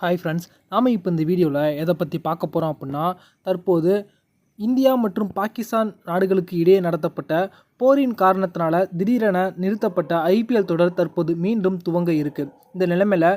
Hi friends நாம் இப்போ இந்த வீடியோவில் எதை பற்றி பார்க்க போகிறோம் அப்படின்னா தற்போது இந்தியா மற்றும் பாகிஸ்தான் நாடுகளுக்கு இடையே நடத்தப்பட்ட போரின் காரணத்தினால திடீரென நிறுத்தப்பட்ட ஐபிஎல் தொடர் தற்போது மீண்டும் துவங்க இருக்குது இந்த நிலைமையில்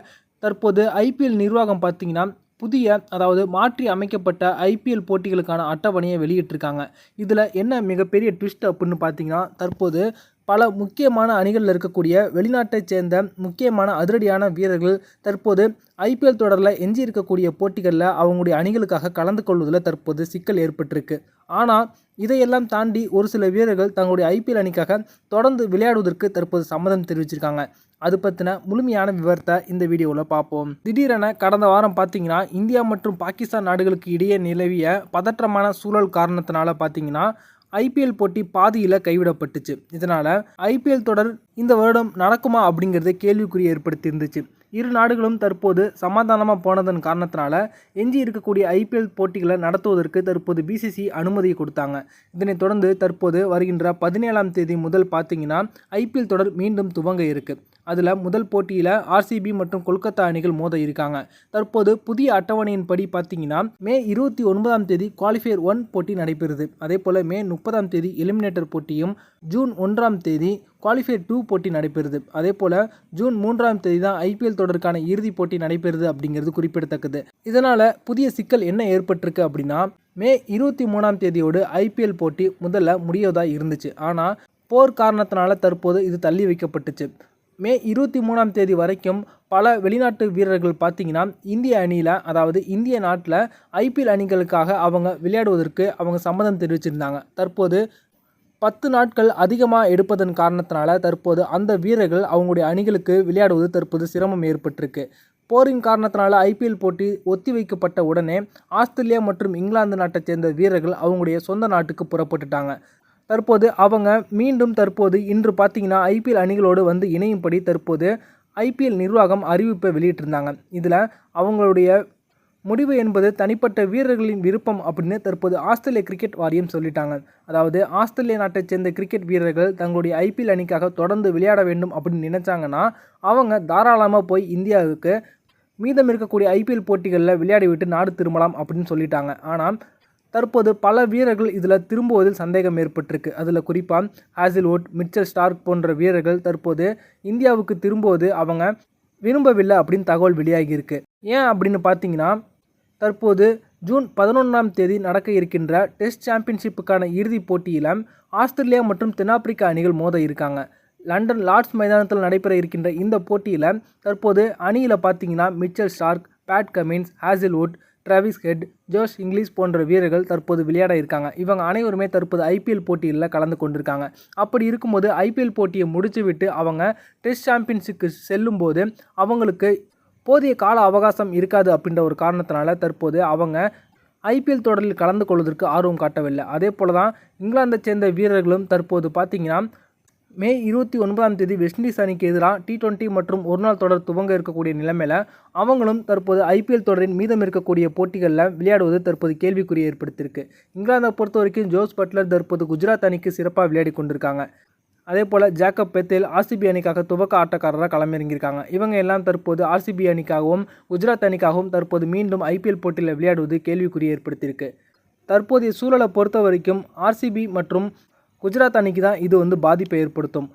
தற்போது ஐபிஎல் நிர்வாகம் பார்த்தீங்கன்னா புதிய அதாவது மாற்றி அமைக்கப்பட்ட ஐபிஎல் போட்டிகளுக்கான அட்டவணையை வெளியிட்டிருக்காங்க. இதில் என்ன மிகப்பெரிய ட்விஸ்ட் அப்படின்னு பார்த்தீங்கன்னா தற்போது பல முக்கியமான அணிகளில் இருக்கக்கூடிய வெளிநாட்டைச் சேர்ந்த முக்கியமான அதிரடியான வீரர்கள் தற்போது ஐபிஎல் தொடரில் எஞ்சி இருக்கக்கூடிய போட்டிகளில் அவங்களுடைய அணிகளுக்காக கலந்து கொள்வதில் தற்போது சிக்கல் ஏற்பட்டிருக்கு. ஆனால் இதையெல்லாம் தாண்டி ஒரு சில வீரர்கள் தங்களுடைய ஐபிஎல் அணிக்காக தொடர்ந்து விளையாடுவதற்கு தற்போது சம்மதம் தெரிவிச்சிருக்காங்க. அது பற்றின முழுமையான விவரத்தை இந்த வீடியோவில் பார்ப்போம். திடீரென கடந்த வாரம் பார்த்தீங்கன்னா இந்தியா மற்றும் பாகிஸ்தான் நாடுகளுக்கு இடையே நிலவிய பதற்றமான சூழல் காரணத்தினால பார்த்தீங்கன்னா ஐபிஎல் போட்டி பாதியில் கைவிடப்பட்டுச்சு. இதனால் ஐபிஎல் தொடர் இந்த வருடம் நடக்குமா அப்படிங்கிறத கேள்விக்குறி ஏற்படுத்தி இருந்துச்சு இரு நாடுகளும் தற்போது சமாதானமாக போனதன் காரணத்தினால எஞ்சி இருக்கக்கூடிய ஐபிஎல் போட்டிகளை நடத்துவதற்கு தற்போது பிசிசி அனுமதியை கொடுத்தாங்க. இதனைத் தொடர்ந்து தற்போது வருகின்ற பதினேழாம் தேதி முதல் பார்த்தீங்கன்னா ஐபிஎல் தொடர் மீண்டும் துவங்க இருக்குது அதில் முதல் போட்டியில் ஆர்சிபி மற்றும் கொல்கத்தா அணிகள் மோத இருக்காங்க. தற்போது புதிய அட்டவணையின்படி பார்த்தீங்கன்னா மே இருபத்தி ஒன்பதாம் தேதி குவாலிஃபயர் ஒன் போட்டி நடைபெறுது. அதே போல் மே முப்பதாம் தேதி எலிமினேட்டர் போட்டியும் ஜூன் ஒன்றாம் தேதி குவாலிஃபை டூ போட்டி நடைபெறுது. அதே போல் ஜூன் மூன்றாம் தேதி தான் ஐபிஎல் தொடருக்கான இறுதிப் போட்டி நடைபெறுது அப்படிங்கிறது குறிப்பிடத்தக்கது. இதனால் புதிய சிக்கல் என்ன ஏற்பட்டிருக்கு அப்படின்னா மே இருபத்தி மூணாம் தேதியோடு ஐபிஎல் போட்டி முதல்ல முடியதாக இருந்துச்சு. ஆனால் போர் காரணத்தினால தற்போது இது தள்ளி வைக்கப்பட்டுச்சு. மே இருபத்தி மூணாம் தேதி வரைக்கும் பல வெளிநாட்டு வீரர்கள் பார்த்தீங்கன்னா இந்திய அணியில் அதாவது இந்திய நாட்டில் ஐபிஎல் அணிகளுக்காக அவங்க விளையாடுவதற்கு அவங்க சம்மதம் தெரிவிச்சிருந்தாங்க. தற்போது பத்து நாட்கள் அதிகமாக எடுப்பதன் காரணத்தினால தற்போது அந்த வீரர்கள் அவங்களுடைய அணிகளுக்கு விளையாடுவது தற்போது சிரமம் ஏற்பட்டிருக்கு. போரின் காரணத்தினால ஐபிஎல் போட்டி ஒத்தி வைக்கப்பட்ட உடனே ஆஸ்திரேலியா மற்றும் இங்கிலாந்து நாட்டைச் சேர்ந்த வீரர்கள் அவங்களுடைய சொந்த நாட்டுக்கு புறப்பட்டுட்டாங்க. தற்போது அவங்க மீண்டும் தற்போது இன்று பார்த்தீங்கன்னா ஐபிஎல் அணிகளோடு வந்து இணையும்படி தற்போது ஐபிஎல் நிர்வாகம் அறிவிப்பை வெளியிட்டிருந்தாங்க. இதில் அவங்களுடைய முடிவு என்பது தனிப்பட்ட வீரர்களின் விருப்பம் அப்படின்னு தற்போது ஆஸ்திரேலிய கிரிக்கெட் வாரியம் சொல்லிட்டாங்க. அதாவது ஆஸ்திரேலிய நாட்டைச் சேர்ந்த கிரிக்கெட் வீரர்கள் தங்களுடைய ஐபிஎல் அணிக்காக தொடர்ந்து விளையாட வேண்டும் அப்படின்னு நினச்சாங்கன்னா அவங்க தாராளமாக போய் இந்தியாவுக்கு மீதம் இருக்கக்கூடிய ஐபிஎல் போட்டிகளில் விளையாடிவிட்டு நாடு திரும்பலாம் அப்படின்னு சொல்லிட்டாங்க. ஆனால் தற்போது பல வீரர்கள் இதில் திரும்புவதில் சந்தேகம் ஏற்பட்டிருக்கு. அதில் குறிப்பாக ஹாசில்வுட் மிச்சல் ஸ்டார்க் போன்ற வீரர்கள் தற்போது இந்தியாவுக்கு திரும்புவது அவங்க விரும்பவில்லை அப்படின்னு தகவல் வெளியாகியிருக்கு. ஏன் அப்படின்னு பார்த்தீங்கன்னா தற்போது ஜூன் பதினொன்றாம் தேதி நடக்க இருக்கின்ற டெஸ்ட் சாம்பியன்ஷிப்புக்கான இறுதிப் போட்டியில் ஆஸ்திரேலியா மற்றும் தென்னாப்பிரிக்கா அணிகள் மோத இருக்காங்க. லண்டன் லார்ட்ஸ் மைதானத்தில் நடைபெற இருக்கின்ற இந்த போட்டியில் தற்போது அணியில் பார்த்தீங்கன்னா Mitchell Starc Pat Cummins Hazlewood Travis Head Josh Inglis போன்ற வீரர்கள் தற்போது விளையாட இருக்காங்க. இவங்க அனைவருமே தற்போது ஐபிஎல் போட்டியில் கலந்து கொண்டிருக்காங்க. அப்படி இருக்கும்போது ஐபிஎல் போட்டியை முடிச்சுவிட்டு அவங்க டெஸ்ட் சாம்பியன்ஷிப்க்கு செல்லும்போது அவங்களுக்கு போதிய கால அவகாசம் இருக்காது அப்படின்ற ஒரு காரணத்தினால தற்போது அவங்க ஐபிஎல் தொடரில் கலந்து கொள்வதற்கு ஆர்வம் காட்டவில்லை. அதே போல தான் இங்கிலாந்தை சேர்ந்த வீரர்களும் தற்போது பார்த்திங்கன்னா மே இருபத்தி ஒன்பதாம் தேதி வெஸ்ட் இண்டீஸ் அணிக்கு எதிராக டி டுவெண்ட்டி மற்றும் ஒரு நாள் தொடர் துவங்க இருக்கக்கூடிய நிலைமையில் அவங்களும் தற்போது ஐபிஎல் தொடரின் மீதம் இருக்கக்கூடிய போட்டிகளில் விளையாடுவது தற்போது கேள்விக்குறி ஏற்படுத்தியிருக்கு. இங்கிலாந்தை பொறுத்த வரைக்கும் ஜோஸ் பட்லர் தற்போது குஜராத் அணிக்கு சிறப்பாக விளையாடி கொண்டிருக்காங்க. அதே போல் ஜேக்கப் பெத்தேல் ஆர்சிபி அணிக்காக துவக்க ஆட்டக்காரராக களமிறங்கியிருக்காங்க. இவங்க எல்லாம் தற்போது ஆர்சிபி அணிக்காகவும் குஜராத் அணிக்காகவும் தற்போது மீண்டும் ஐபிஎல் போட்டியில் விளையாடுவது கேள்விக்குறி ஏற்படுத்தியிருக்கு. தற்போதைய சூழலை பொறுத்த வரைக்கும் ஆர்சிபி மற்றும் குஜராத் அணிக்கு தான் இது வந்து பாதிப்பை ஏற்படுத்தும்.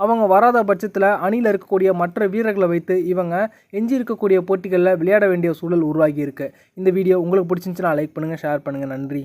அவங்க வராத பட்சத்தில் அணியில் இருக்கக்கூடிய மற்ற வீரர்களை வைத்து இவங்க எஞ்சி இருக்கக்கூடிய போட்டிகளில் விளையாட வேண்டிய சூழல் உருவாகியிருக்கு. இந்த வீடியோ உங்களுக்கு பிடிச்சிருந்துச்சுன்னா லைக் பண்ணுங்கள் ஷேர் பண்ணுங்கள் நன்றி.